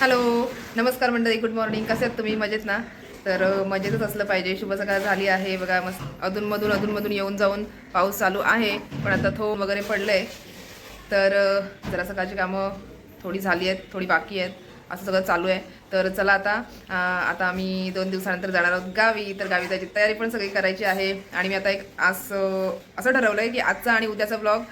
Hello नमस्कार मंडळी good morning कसे आहेत तुम्ही? मजेत ना? तर मजेतच असलं पाहिजे. शुभ सकाळ झाली आहे. बघा मस्त अधूनमधून अधूनमधून येऊन जाऊन पाऊस चालू आहे. पण आता थो वगैरे पडलं आहे तर जरा सकाळची कामं थोडी झाली आहेत थोडी बाकी आहेत. असं सगळं चालू आहे. तर चला आता आता आम्ही दोन दिवसानंतर जाणार आहोत गावी. तर गावी जायची तयारी पण सगळी करायची आहे. आणि मी आता एक आज असं ठरवलं आहे की आजचा आणि उद्याचा ब्लॉग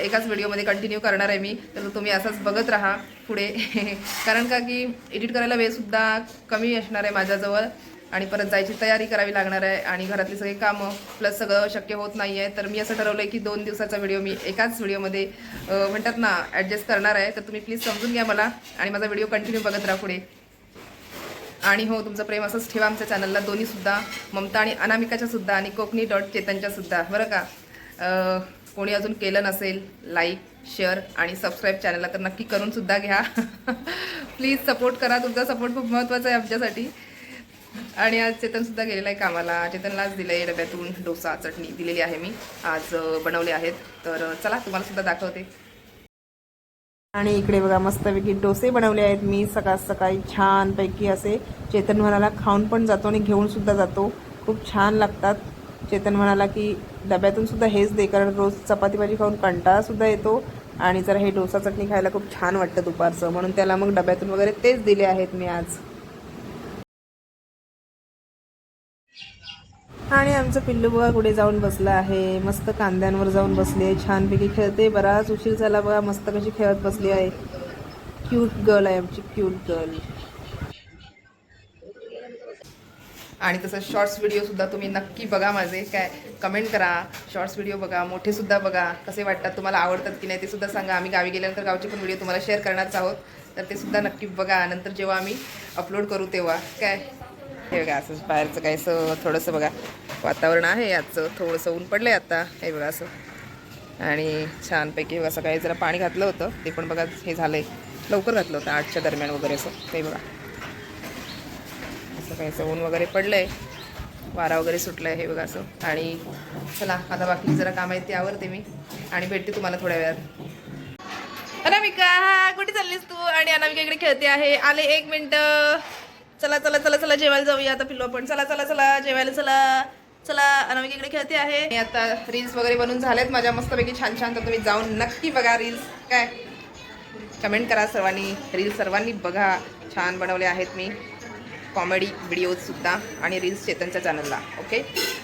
एकाच व्हिडिओमध्ये कंटिन्यू करणार आहे मी. तर तुम्ही असंच बघत राहा पुढे. कारण का की एडिट करायला वेळसुद्धा कमी असणार आहे माझ्याजवळ. आणि परत जायची तयारी करावी लागणार आहे आणि घरातली सगळी कामं प्लस सगळं शक्य होत नाही आहे तर मी असं ठरवलं आहे की दोन दिवसाचा व्हिडिओ मी एकाच व्हिडिओमध्ये म्हणतात ना ॲडजस्ट करणार आहे. तर तुम्ही प्लीज समजून घ्या मला आणि माझा व्हिडिओ कंटिन्यू बघत राहा पुढे. आणि हो तुमचं प्रेम असंच ठेवा आमच्या चॅनलला दोन्हीसुद्धा ममता आणि अनामिकाच्या सुद्धा आणि कोकणी डॉट चेतनच्यासुद्धा बरं का? कोणी अजून केलं नसेल लाईक शेअर आणि सबस्क्राईब चॅनलला तर नक्की करून सुद्धा घ्या. प्लीज सपोर्ट करा. तुमचा सपोर्ट खूप महत्त्वाचा आहे आमच्यासाठी. आणि आज चेतनसुद्धा गेलेला आहे कामाला. चेतनलाच आज दिलं आहे डब्यातून डोसा चटणी दिलेली आहे मी. आज बनवले आहेत. तर चला तुम्हाला सुद्धा दाखवते. आणि इकडे बघा मस्तपैकी डोसे बनवले आहेत मी. सकाळ सकाळी छानपैकी असे चेतन म्हणाला खाऊन पण जातो आणि घेऊन सुद्धा जातो. खूप छान लागतात. चेतन म्हणाला की डब्यातून सुद्धा हेच दे कारण रोज चपाती भाजी खाऊन कंटाळा सुद्धा येतो. आणि जरा हे डोसा चटणी खायला खूप छान वाटतं दुपारचं. म्हणून त्याला मग डब्यातून वगैरे तेच दिले आहेत मी आज. आणि आमचं पिल्लू बघा कुठे जाऊन बसलं आहे. मस्त कांद्यांवर जाऊन बसले छानपैकी खेळते. बराच उशीर झाला बघा. मस्त कशी खेळत बसली आहे. क्यूट गर्ल आहे आमची. क्यूट गर्ल आणि तसं शॉर्ट्स व्हिडिओसुद्धा तुम्ही नक्की बघा माझे. काय कमेंट करा. शॉर्ट्स व्हिडिओ बघा. मोठेसुद्धा बघा. कसे वाटतात? तुम्हाला आवडतात की नाही ते सुद्धा सांगा. आम्ही गावी गेल्यानंतर गावचे पण व्हिडिओ तुम्हाला शेअर करणारच आहोत. तर ते सुद्धा नक्की बघा. नंतर जेव्हा आम्ही अपलोड करू तेव्हा. काय? हे बघा असं बाहेरचं काय असं थोडंसं बघा वातावरण आहे आजचं थोडंसं ऊन पडलं आहे आता हे बघा असं. आणि छानपैकी असं काही जरा पाणी घातलं होतं ते पण बघा हे झालं आहे लवकर घातलं होतं आठच्या दरम्यान वगैरे असं ते बघा. असं काही असं ऊन वगैरे पडलं आहे वारा वगैरे सुटलं आहे हे बघा असं. आणि चला आता बाकी जरा काम आहे ते आवरते मी. आणि भेटते तुम्हाला थोड्या वेळात. अनामिका कुठे चाललीस तू? आणि अनामिका इकडे खेळते आहे. आले एक मिनटं. चला चला चला जेवायला जाऊया. आता पिल्लो आपण. चला चला चला जेवायला चला. चला अनामिक इकडे खेळते आहे. मी आता रील्स वगैरे बनून झालेत. माझ्या मस्तपैकी छान छान. तर तुम्ही जाऊन नक्की बघा रील्स काय? कमेंट करा सर्वांनी. रील्स सर्वांनी बघा. छान बनवले आहेत मी. कॉमेडी व्हिडिओजसुद्धा आणि रील्स चेतनच्या चॅनलला ओके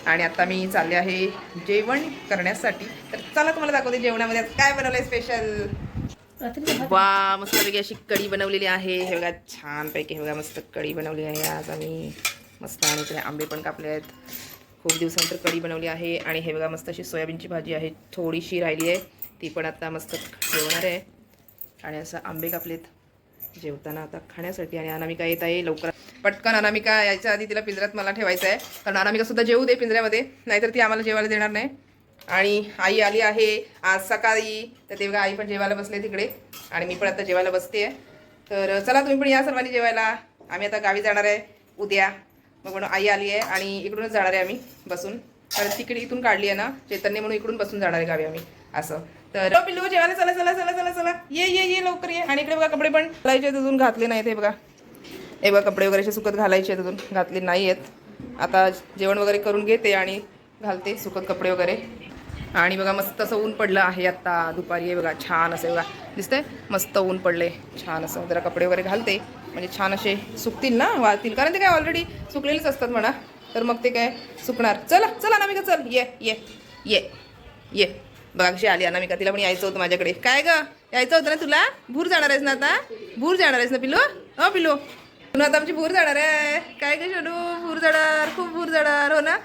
आणि आता मी चालले आहे जेवण करण्यासाठी. तर चला तुम्हाला दाखवते जेवणामध्ये काय बनवलं आहे स्पेशल वा मस्तपैकी अशी कढी बनवलेली आहे. हे बघा छानपैकी हे बघा मस्त कढी बनवली आहे आज आम्ही. मस्त आणि इकडे आंबे पण कापले आहेत. खूप दिवसानंतर कढी बनवली आहे. आणि हे बघा मस्त अशी सोयाबीनची भाजी आहे. थोडीशी राहिली आहे. ती पण आता मस्त जेवणार आहे. आणि असं आंबे कापलेत. जेवताना आता खाण्यासाठी. आणि अनामिका येत आहे लवकर. पटकन अनामिका यायच्या आधी तिला पिंजऱ्यात मला ठेवायचं आहे कारण अनामिका सुद्धा जेवू दे पिंजऱ्यामध्ये. नाहीतर ती आम्हाला जेवायला देणार नाही. आणि आई आली आहे आज सकाळी. तर ते बघा आई पण जेवायला बसले तिकडे. आणि मी पण आता जेवायला बसते तर चला तुम्ही पण या सर्वांनी जेवायला. आम्ही आता गावी जाणार आहे उद्या. मग म्हणून आई आली आहे आणि इकडूनच जाणार आहे आम्ही बसून. कारण तिकडे इथून काढली आहे ना चैतन्य म्हणून इकडून बसून जाणार आहे गावी आम्ही असं. तर पिल्लू जेवायला चला चला चला चला चला. ये ये ये लवकर ये. आणि इकडे बघा कपडे पण घालायचे आहेत अजून घातले नाहीत हे बघा. हे बघा कपडे वगैरे असे सुकत घालायचे आहेत अजून घातले नाही आहेत आता जेवण वगैरे करून घेते आणि घालते सुकत कपडे वगैरे. आणि बघा मस्त असं ऊन पडलं आहे आत्ता दुपारी आहे बघा छान असं बघा. दिसतंय? मस्त ऊन पडले छान असं. जरा कपडे वगैरे घालते. म्हणजे छान असे सुकतील ना वाळतील. कारण ते काय ऑलरेडी सुकलेलेच असतात म्हणा. तर मग ते काय सुकणार. चला चला अनामिका चल. ये ये ये ये. बघा कशी आली अनामिका. तिला पण यायचं होतं माझ्याकडे. काय ग? यायचं होतं ना तुला? भूर जाणार आहेस ना आता? भूर जाणार आहेस ना पिलो हो पिलो पुन्हा आता आमची भूर जाणार आहे. काय ग शोडू भूर जाणार. खूप भूर जाणार. हो ना?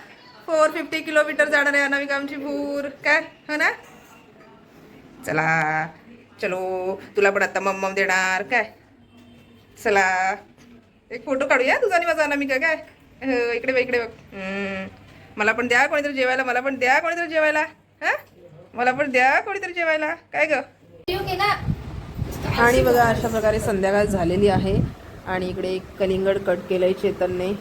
फोर फिफ्टी किलोमीटर जाणार आहे अनामिका आमची भूर. काय? हो ना? चला. चलो. तुला पण आता मम्मम देणार. काय? चला. एक फोटो काढूया तुझा आणि माझा अनामिका. काय? हो, इकडे बघ इकडे बघ. मला पण द्या कोणीतरी जेवायला. मला पण द्या कोणीतरी जेवायला. हा? मला पण द्या कोणीतरी जेवायला. काय ग? आणि बघा अशा प्रकारे संध्याकाळ झालेली आहे. आणि इकडे कलिंगड कट केलंय चेतनने.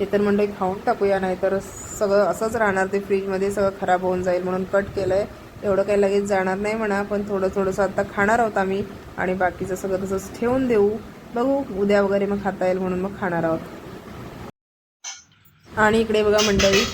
चेतन म्हणलं खाऊन टाकूया नाही तर सगळं असंच राहणार ते फ्रीजमध्ये सगळं खराब होऊन जाईल. म्हणून कट केलं आहे एवढं काही लगेच जाणार नाही म्हणा पण थोडं थोडंसं आता खाणार आहोत आम्ही आणि बाकीचं सगळं तसंच ठेवून देऊ. बघू उद्या वगैरे मग खाता येईल म्हणून मग खाणार आहोत. आणि इकडे बघा मंडळी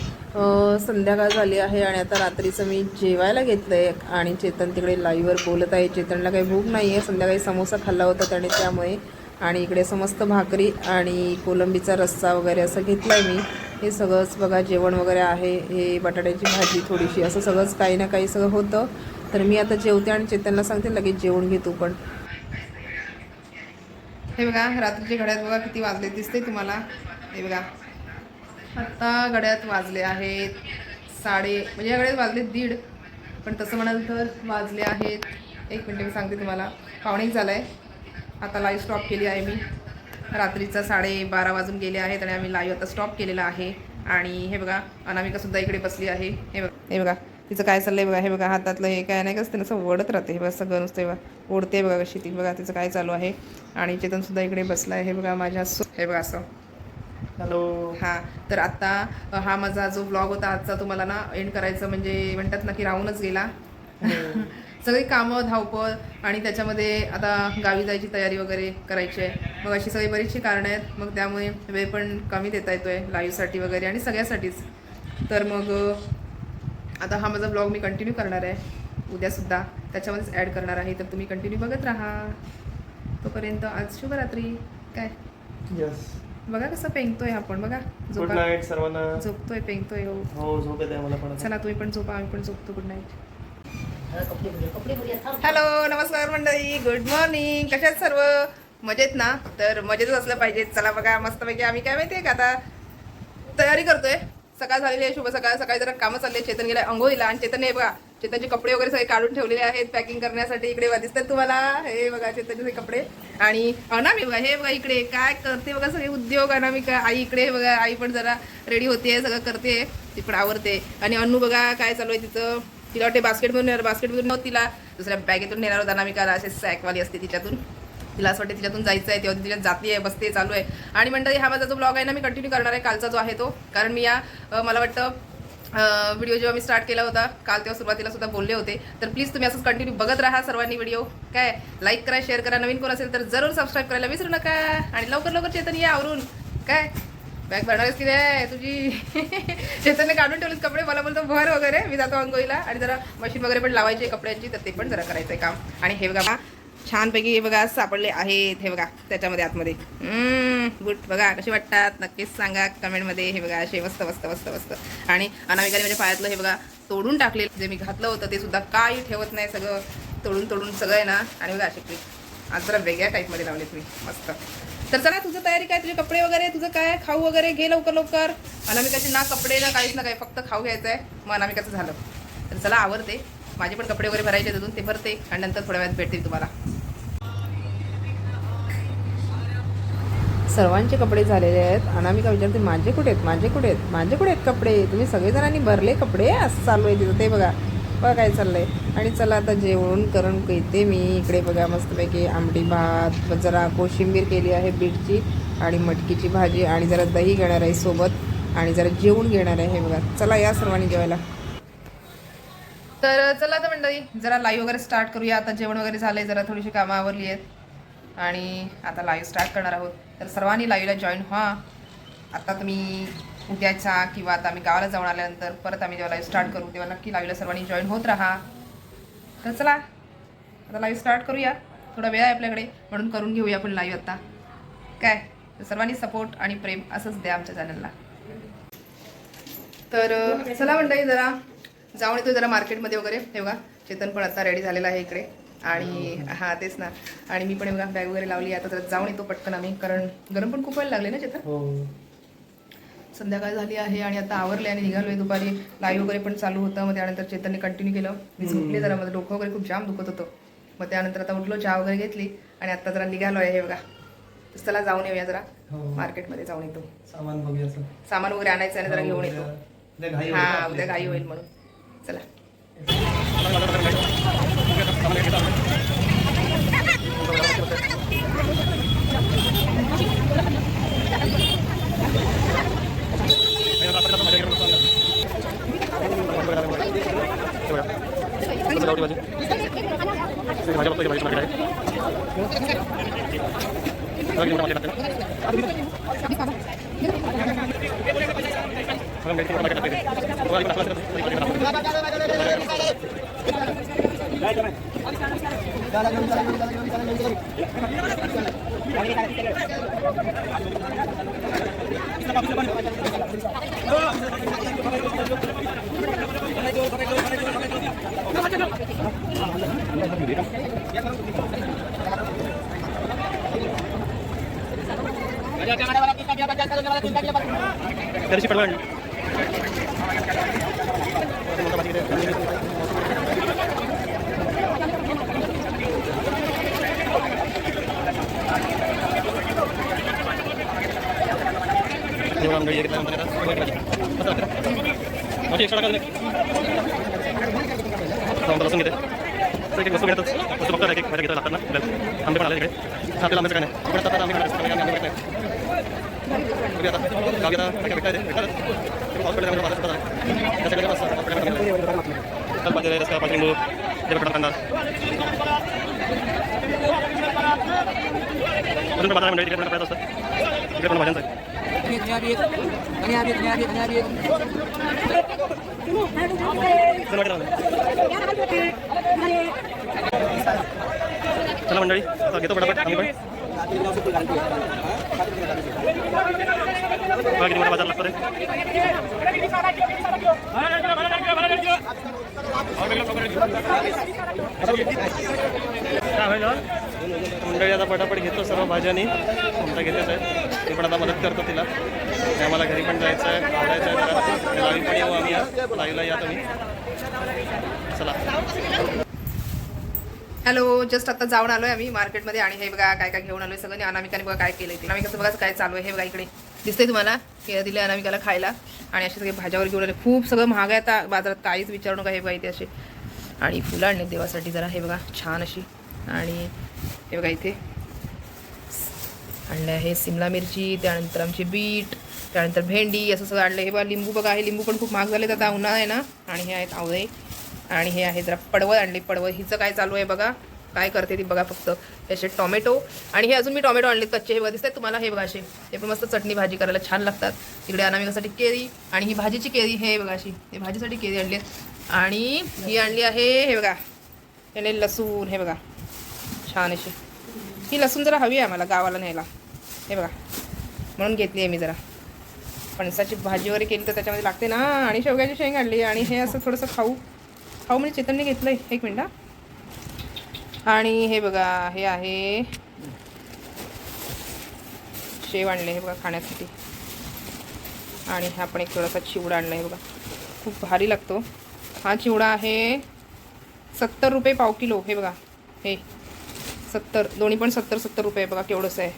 संध्याकाळ झाली आहे आणि आता रात्रीचं मी जेवायला घेतलं आहे आणि चेतन तिकडे लाईव्हवर बोलत आहे. चेतनला काही भूक नाही आहे संध्याकाळी समोसा खाल्ला होता त्याने त्यामुळे आणि इकडे समस्त भाकरी आणि कोलंबीचा रस्सा वगैरे असं घेतलं आहे मी. हे सगळंच बघा जेवण वगैरे आहे. हे बटाट्याची भाजी थोडीशी असं सगळंच काही ना काही सगळं होतं. तर मी आता जेवते आणि चेतनला सांगते लगेच जेवण घे तू पण. हे बघा रात्रीच्या घड्यात बघा किती वाजले दिसते तुम्हाला. हे बघा. आत्ता गड्यात वाजले आहेत साडे म्हणजे या गड्यात वाजले दीड पण तसं म्हणाल तर वाजले आहेत. एक मिनटं मी सांगते तुम्हाला. पावणे एक झालं आहे आता लाईव्ह स्टॉप केली आहे मी. रात्रीचा साडे बारा वाजून गेले आहेत आणि आम्ही लाईव्ह आता स्टॉप केलेला आहे. आणि हे बघा अनामिकासुद्धा इकडे बसली आहे. हे बघा हे बघा तिचं काय चाललंय बघा हे बघा हातातलं हे काय नाही कसं असं ओढत राहते. हे बघा सगळं नुसतं हे बघा ओढते बघा कशी ती. बघा तिचं काय चालू आहे. आणि चेतनसुद्धा इकडे बसला आहे हे बघा माझ्या सो- हे बघा असं. हॅलो. हा तर आता अ, हा माझा जो ब्लॉग होता आजचा तुम्हाला ना एंड करायचं म्हणजे म्हणतात ना की राहूनच गेला. सगळी कामं धावपळ आणि त्याच्यामध्ये आता गावी जायची तयारी वगैरे करायची आहे. मग अशी सगळी बरीचशी कारणं आहेत. मग त्यामुळे वेळ पण कमी देता येतोय लाईव्हसाठी वगैरे आणि सगळ्यासाठीच. तर मग आता हा माझा ब्लॉग मी कंटिन्यू करणार आहे. उद्यासुद्धा त्याच्यामध्येच ॲड करणार आहे. तर तुम्ही कंटिन्यू बघत राहा. तोपर्यंत आज शुभरात्री. काय? यस बघा कसं पेंगतोय आपण बघा. गुड झोपा. नाईट सर्वांना. झोपतोय पेंगतोय हो. हो झोप येते मला पण. चला तुम्ही पण झोपा आम्ही पण झोपतो. गुड नाईट हॅलो नमस्कार मंडळी. गुड मॉर्निंग कशात सर्व? मजेत ना? तर मजेतच असलं पाहिजे. चला बघा मस्तपैकी आम्ही काय माहितीये का आता? तयारी करतोय. सकाळ झालेली आहे शुभ सकाळ. सकाळी जरा कामं चालले चेतन गेला अंघोळीला आणि चेतन हे बघा चेतनचे कपडे वगैरे सगळे काढून ठेवलेले आहेत पॅकिंग करण्यासाठी. इकडे बघा दिसतात तुम्हाला? हे बघा चेतनचे कपडे. आणि अनामी बघा हे बघा इकडे. काय करते बघा सगळे उद्योग अनामिका? आई इकडे बघा. आई पण जरा रेडी होते सगळं करते तिकडे आवडते आणि अनु बघा काय चालू आहे तिचं? तिला वाटते बास्केटमधून नेणार बास्केटमधून नव्हतं तिला. दुसऱ्या बॅगेतून नेणार होता मी अनामिकाला असे सॅकवाली असते तिच्यातून. तिला असं वाटते तिच्यातून जायचं आहे तेव्हा तिच्यात जाती आहे बसते चालू आहे. आणि म्हणतात हा माझा जो ब्लॉग आहे ना मी कंटिन्यू करणार आहे कालचा जो आहे तो. कारण मी या मला वाटतं व्हिडिओ जेव्हा मी स्टार्ट केला होता काल तेव्हा सुरुवातीला सुद्धा बोलले होते. तर प्लीज तुम्ही असंच कंटिन्यू बघत राहा सर्वांनी व्हिडिओ काय? लाईक करा शेअर करा. नवीन कोण असेल तर जरूर सबस्क्राईब करायला विसरू नका. आणि लवकर लवकर चेतन या आवरून. काय? बॅग भरणारच की नाही? तुझी चेतनने काढून ठेवलेत कपडे. मला बोलतो भर वगैरे. मी जातो अंगोईला आणि जरा मशीन वगैरे पण लावायची आहे कपड्यांची तर ते पण जरा करायचं आहे काम. आणि हे बघा छानपैकी हे बघा सापडले आहेत. हे बघा त्याच्यामध्ये आतमध्ये. गुड. बघा कसे वाटतात? नक्कीच सांगा कमेंटमध्ये. हे बघा असे मस्त मस्त मस्त मस्त. आणि अनामिकाने माझ्या पायातलं हे बघा तोडून टाकले जे मी घातलं होतं ते सुद्धा काही ठेवत नाही सगळं. तोडून तोडून सगळं आहे ना. आणि बघा असे आज जरा वेगळ्या टाईपमध्ये लावलेत मी. मस्त. तर चला तुझं तयारी काय? तुझे कपडे वगैरे तुझं काय? खाऊ वगैरे घे लवकर लवकर. अनामिकाचे ना कपडे ना काहीच ना काही फक्त खाऊ घ्यायचं आहे मग अनामिकाचं झालं. तर चला आवडते माझे पण कपडे वगैरे भरायचे तिथून ते भरते. आणि नंतर थोड्या वेळात भेटतील तुम्हाला. सर्वांचे कपडे झालेले आहेत. अनामिका विचारते माझे कुठे आहेत? माझे कुठे आहेत? माझे कुठे आहेत कपडे? तुम्ही सगळेजणांनी भरले कपडे? असं चालू आहे तिथं ते बघा. बघाय काय चाललंय. आणि चला आता जेवण करून येते मी. इकडे बघा मस्तपैकी आमटी भात जरा कोशिंबीर केली आहे बीटची आणि मटकीची भाजी आणि जरा दही घेणार आहे सोबत आणि जरा जेवण घेणार आहे हे बघा. चला या सर्वांनी जेवायला. तर चला आता मंडळी जरा लाईव्ह वगैरे स्टार्ट करूया. आता जेवण वगैरे झालंय जरा थोडीशी कामं आवरली आहेत. आणि आता लाईव्ह स्टार्ट करणार आहोत. तर सर्वांनी लाईव्हला जॉईन व्हा. आता तुम्ही उद्याचा किंवा आता आम्ही गावाला जाऊन आल्यानंतर परत आम्ही जेव्हा लाईव्ह स्टार्ट करू तेव्हा नक्की लाईव्हला सर्वांनी जॉईन होत राहा. तर चला आता लाईव्ह स्टार्ट करूया. थोडा वेळ आहे आपल्याकडे म्हणून करून घेऊया आपण लाईव्ह आता. काय? तर सर्वांनी सपोर्ट आणि प्रेम असंच द्या आमच्या चॅनलला तर चला मंडळी जरा जाऊन येतो जरा मार्केटमध्ये वगैरे. हे बघा चेतन पण आता रेडी झालेला आहे इकडे. आणि हा तेच ना. आणि मी पण बघा बॅग वगैरे लावली आता जरा जाऊन येतो पटकन आम्ही कारण गरम पण खूप वेळ लागले ना चेतन? हो. संध्याकाळ झाली आहे आणि आता आवरले आणि निघालोय. दुपारी लाईव्ह वगैरे पण चालू होतं. मग त्यानंतर चेतनने कंटिन्यू केलं. मी झोपले जरा. माझं डोकं वगैरे खूप जाम दुखत होतं. मग त्यानंतर आता उठलो चहा वगैरे घेतली आणि आता जरा निघालो आहे हे बघा. चला जाऊन येऊया जरा. हो. मार्केटमध्ये जाऊन येतो. सामान बघूया. सामान वगैरे आणायचं आणि जरा हो, घेऊन येतो. हा. उद्या घाई होईल म्हणून. चला. त्याची पडवळ एक्स्ट्रा टाका लसूण घेते तर एक वस्तू घेतात वस्तू बघतात एक एक भाज्या घेतात लागतात ना आपल्याला आंबे पण आले इकडे आपल्याला आंब्याचं काय नाही इकडे असतात आंबे पण आले, आंबे आंबे भेटत नाही. बघूया आता गावी आता काय काय भेटतात ते भेटतात ते पाऊस पडल्यामुळे बाजार सुद्धा झाला. त्याच्याकडे मस्त पाऊस पडल्यामुळे काल पाहिजे रस्ता पाच लिंबू ते भेटतात कांदा अजून पण बाजार मंडळी तिकडे पण प्रयत्न असतात तिकडे पण भाज्यांचा आहे. चला मंडळी आता घेतो पटापट आम्ही पण. बघा किती मोठा बाजार लागतो रे काय होईल मंडळी आता पटापट घेतो सर्व भाज्यांनी. आमचा घेतेच आहे. ते पण आता मदत करतो तिला. आणि आम्हाला घरी पण जायचं आहे आवडायचं आहे जरा पण येऊ आम्ही लाईव्हला या तुम्ही. चला. हॅलो जस्ट आता जाऊन आलोय आम्ही मार्केटमध्ये आणि हे बघा काय काय घेऊन आलोय सगळं. अनामिकाने बघा काय केलंय ते. अनामिकाचं बघा काय चालू आहे. हे बघा इकडे. दिसतंय तुम्हाला? हे दिले अनामिकाला खायला. आणि असे सगळे भाज्यावर घेऊन आले. खूप सगळं महाग आहे आता बाजारात. काहीच विचारू नका हे बघा इथे असे. आणि फुलं आणले देवासाठी जरा. हे बघा छान अशी. आणि हे बघा इथे. आणलं आहे. सिमला मिरची त्यानंतर आमची बीट त्यानंतर भेंडी असं सगळं आणलं हे बघा लिंबू बघा हे लिंबू पण खूप महाग झाले आता उन्हाळा आहे ना आणि हे आहेत आवळे. आणि हे आहे जरा पडवळ आणली. पडवळ हिचं काय चालू आहे बघा. काय करते ती बघा फक्त. हे असे टोमॅटो. आणि हे अजून मी टोमॅटो आणले कच्चे. हे बघा दिसतात तुम्हाला? हे बघा असे. हे पण मस्त चटणी भाजी करायला छान लागतात. तिकडे अनामिकासाठी केळी आणि ही भाजीची केळी हे बघा अशी. हे भाजीसाठी केळी आणली आणि ही आणली आहे हे बघा. याने लसूण हे बघा. छान अशी ही लसूण जरा हवी आहे आम्हाला गावाला न्यायला. हे बघा. म्हणून घेतली आहे मी जरा. फणसाची भाजी वगैरे केली तर त्याच्यामध्ये लागते ना. आणि शेवग्याची शेंग आणली. आणि हे असं थोडंसं खाऊ. खाऊ म्हणजे चेतनने घेतलं आहे एक मिनटं आणि हे बघा हे आहे शेव आणले हे बघा खाण्यासाठी. आणि हा पण एक थोडासा चिवडा आणला आहे बघा. खूप भारी लागतो. हा चिवडा आहे सत्तर रुपये पाव किलो. हे बघा. हे. सत्तर दोन्ही पण सत्तर सत्तर रुपये बघा केवढंच आहे.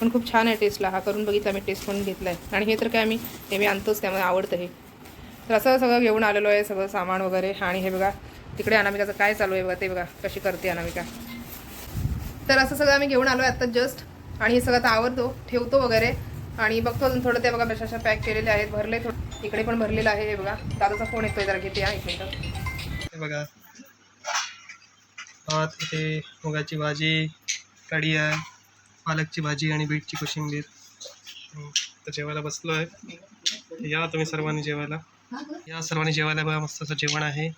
पण खूप छान आहे टेस्टला हा करून बघितला मी टेस्ट म्हणून घेतला आहे आणि हे तर काय आम्ही नेहमी आणतोच त्यामुळे आवडतं हे. तर असं सगळं घेऊन आलेलो आहे सगळं सामान वगैरे. आणि हे बघा तिकडे अनामिकाचं काय चालू आहे बघा ते बघा कशी करते अनामिका. तर असं सगळं आम्ही घेऊन आलो आहे आत्ता जस्ट आणि हे सगळं आता आवडतो ठेवतो वगैरे. आणि बघतो अजून थोडं ते बघा बशाशा पॅक केलेले आहेत. भरले थोडं. इकडे पण भरलेलं आहे हे बघा. दादाचा फोन येतोय जरा घेते हा एक मिनटं. बघा भात इथे मुगाची भाजी कढी आहे पालकची भाजी आणि बीटची कोशिंबीर. तर जेवायला बसलो आहे या तुम्ही सर्वांनी जेवायला. या सर्वांनी जेवायला बघा मस्त असं जेवण आहे.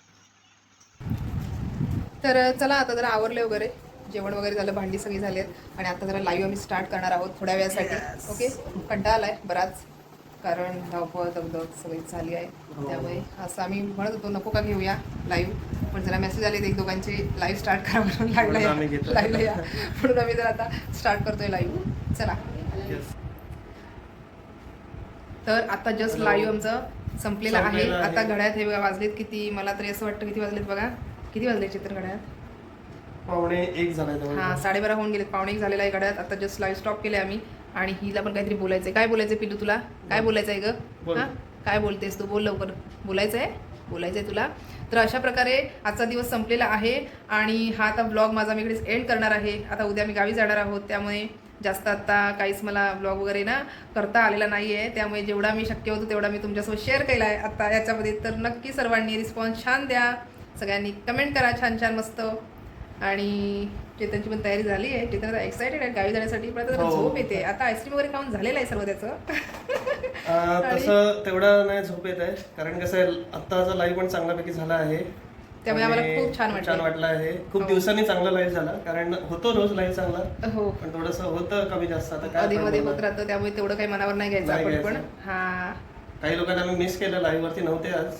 तर चला आता जरा आवरले वगैरे. जेवण वगैरे झालं भांडी सगळी झाली आहेत. आणि आता जरा लाईव्ह आम्ही स्टार्ट करणार आहोत थोड्या वेळासाठी. ओके कंटाळा आलाय बराच. कारण धावपळ दगदग सगळी झाली आहे. त्यामुळे असं आम्ही म्हणत होतो नको का घेऊया लाईव्ह पण जरा मेसेज आले एक दोघांचे लाईव्ह स्टार्ट करा म्हणून लागला. घेतलं. लाईव्हला या. म्हणून आम्ही जर आता स्टार्ट करतोय लाईव्ह चला. तर आता जस्ट लाईव्ह आमचं संपलेलं आहे. आता घड्यात हे वाजलेत किती? मला तरी असं वाटतं किती वाजलेत बघा. किती वाजले चित्र घड्यात पावणे एक झालाय हा साडेबारा होऊन गेले पावणे एक झालेला आहे घड्यात आता जस्ट लाईव्ह स्टॉप केले आम्ही. आणि हिला पण काहीतरी बोलायचंय. काय बोलायचंय पिलू तुला? काय बोलायचं आहे बोल. ग हा? काय बोलतेस तू? बोल लवकर. बोलायचं आहे बोलायचं आहे तुला. तर अशा प्रकारे आजचा दिवस संपलेला आहे आणि हा आता ब्लॉग माझा मी इकडेच एंड करणार आहे. आता उद्या मी गावी जाणार आहोत. त्यामुळे जास्त आता काहीच मला ब्लॉग वगैरे ना करता आलेला नाही आहे त्यामुळे जेवढा मी शक्य होतो तेवढा मी तुमच्यासोबत शेअर केला आहे आता याच्यामध्ये. तर नक्की सर्वांनी रिस्पॉन्स छान द्या. सगळ्यांनी कमेंट करा. छान छान मस्त. आणि चेतनची पण तयारी झाली आहे. चेतन आता एक्सायटेड आहे. गावी जाण्यासाठी पण आता हो. झोप येते. आता आईस्क्रीम वगैरे खाऊन झालेलं आहे सर्व त्याचं. अं, तसं तेवढं नाही झोप येत आहे. कारण कसं आहे आत्ताचा लाईव्ह पण चांगल्यापैकी झाला आहे. त्यामुळे आम्हाला आणि खूप छान वाटलं. छान वाटलं आहे. खूप हो. दिवसांनी चांगला लाईव्ह झाला. कारण होतो रोज लाईव्ह चांगला. हो. पण थोडस होतं कमी जास्त. आता काय आपण होत राहतं. त्यामुळे तेवढं काही मनावर नाही घ्यायचं नाही आपण पण. घ्यायचं. हा. काही लोकांना आम्ही मिस केलं लाईव्ह वरती नव्हते आज.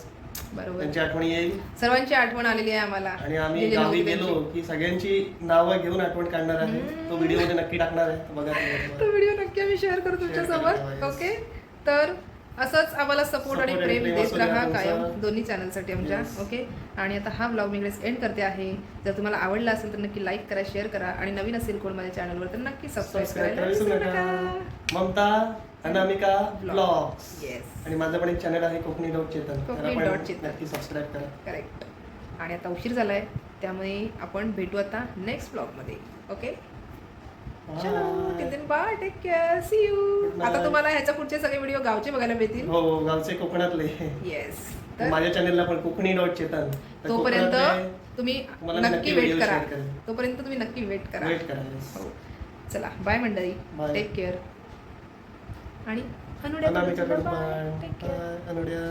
बरोबर. त्यांची आठवणी येईल. सर्वांची आठवण आलेली आहे आम्हाला. आणि आम्ही गावी गेलो की सगळ्यांची नावं घेऊन आठवण काढणार आहे. तो व्हिडिओमध्ये नक्की टाकणार आहे. बघा. तो व्हिडिओ नक्की आम्ही शेअर करू करा, तुमच्यासोबत. yes. ओके तर असंच आम्हाला सपोर्ट आणि Support आणि प्रेम प्रेम देत असू द्या राहा तुमचं. कायम दोन्ही चॅनलसाठी आमच्या. Yes. ओके आणि आता हा ब्लॉग मी इकडेच एंड करते आहे. जर तुम्हाला आवडला असेल तर नक्की लाईक करा शेअर करा. आणि नवीन असेल कोण माझ्या चॅनलवर तर नक्की सबस्क्राईब सबस्क्राईब करायला विसरू नका. ममता अनामिका ब्लॉग्स येस आणि माझं पण एक चॅनल आहे कोकणी डॉट चेतन. कोकणी डॉट पण चेतन. नक्की सबस्क्राईब करा. करेक्ट आणि आता उशीर झालाय त्यामुळे आपण भेटू आता नेक्स्ट ब्लॉगमध्ये okay Bye. Bye take care see you Good night. आता तुम्हाला ह्याच्या पुढचे सगळे व्हिडिओ गावचे बघायला मिळतील. हो हो, गावचे कोकणातले. येस तर माझ्या चॅनलला पण कोकणी डॉट चेतन. तर तोपर्यंत तुम्ही तुम्हाला नक्की नक्की वेट video करा. share करेन. तोपर्यंत तुम्ही नक्की वेट करा. वेट करा. हो. चला बाय मंडळी. Bye. टेक केअर आणि अनुड्या अनामिका Bye. कडे Take care. अनुड्या